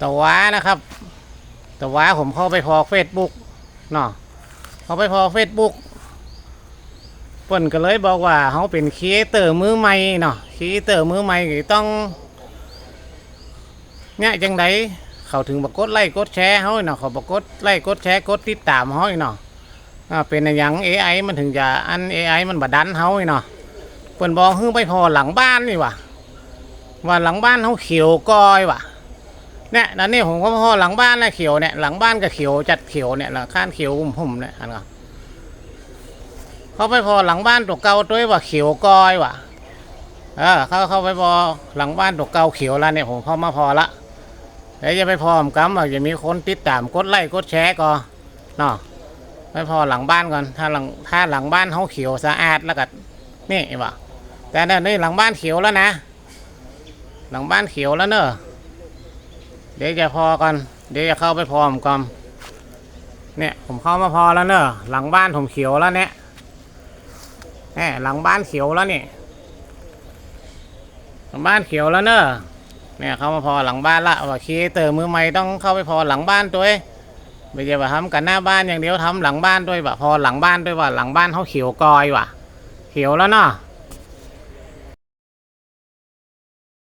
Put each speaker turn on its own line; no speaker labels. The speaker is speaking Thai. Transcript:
ตะว้านะครับตะว้าผมเข้าไปพอเฟซบุ๊กเนาะเขาไปพอเฟซบุ๊กเพิ่นก็เลยบอกว่าเขาเป็นครีเอเตอร์มือใหม่เนาะครีเอเตอร์มือใหม่ก็ต้องเนี่ยจังไดเขาถึงบอกกดไลค์กดแชร์เขาเนาะเขาบอกกดไลค์กดแชร์กดติดตามเขาเนาะเป็นอย่าง AI มันถึงจะอัน AI มันบดันเขาเนาะเพิ่นบอกเฮ้ยไปพอหลังบ้านนี่ว่ะว่าหลังบ้านเขาเขียวกอยว่ะ เนี่ยนั่นนี่ผมก็พอหลังบ้านนะเขียวเนี่ยหลังบ้านก็เขียวจัดเขียวเนี่ยหลังข้านเขียวผมผมเนี่ยอันก็เขาไปพอหลังบ้านตัวเก่าตัวว่าเขียวกอยว่ะเออเขาเข้าไปพอหลังบ้านตัวเก่าเขียวแล้วเนี่ยผมเข้ามาพอละเดี๋ยวจะไปพอมกันว่าจะมีคนติดตามกดไลค์กดแชร์ก็เนาะไปพอหลังบ้านก่อนถ้าหลังถ้าหลังบ้านเขาเขียวสะอาดแล้วก็นี่ว่ะแต่เนี่ยนี่หลังบ้านเขียวแล้วนะ หลังบ้านเขียวแล้วเนอะ เดี๋ยวจะพอกัน เดี๋ยวจะเข้าไปพร้อมกันเนี่ยผมเข้ามาพอแล้วเนอะหลังบ้านผมเขียวแล้วเนี่ยแหมหลังบ้านเขียวแล้วนี่หลังบ้านเขียวแล้วเนอะเนี่ยเข้ามาพอหลังบ้านละว่าคีเตอร์มือใหม่ต้องเข้าไปพอหลังบ้านด้วยไม่ใช่ว่าทำกันหน้าบ้านอย่างเดียวทำหลังบ้านด้วยว่ะพอหลังบ้านด้วยว่าหลังบ้านเขาเขียวกอยว่ะ เขียวแล้วเนาะ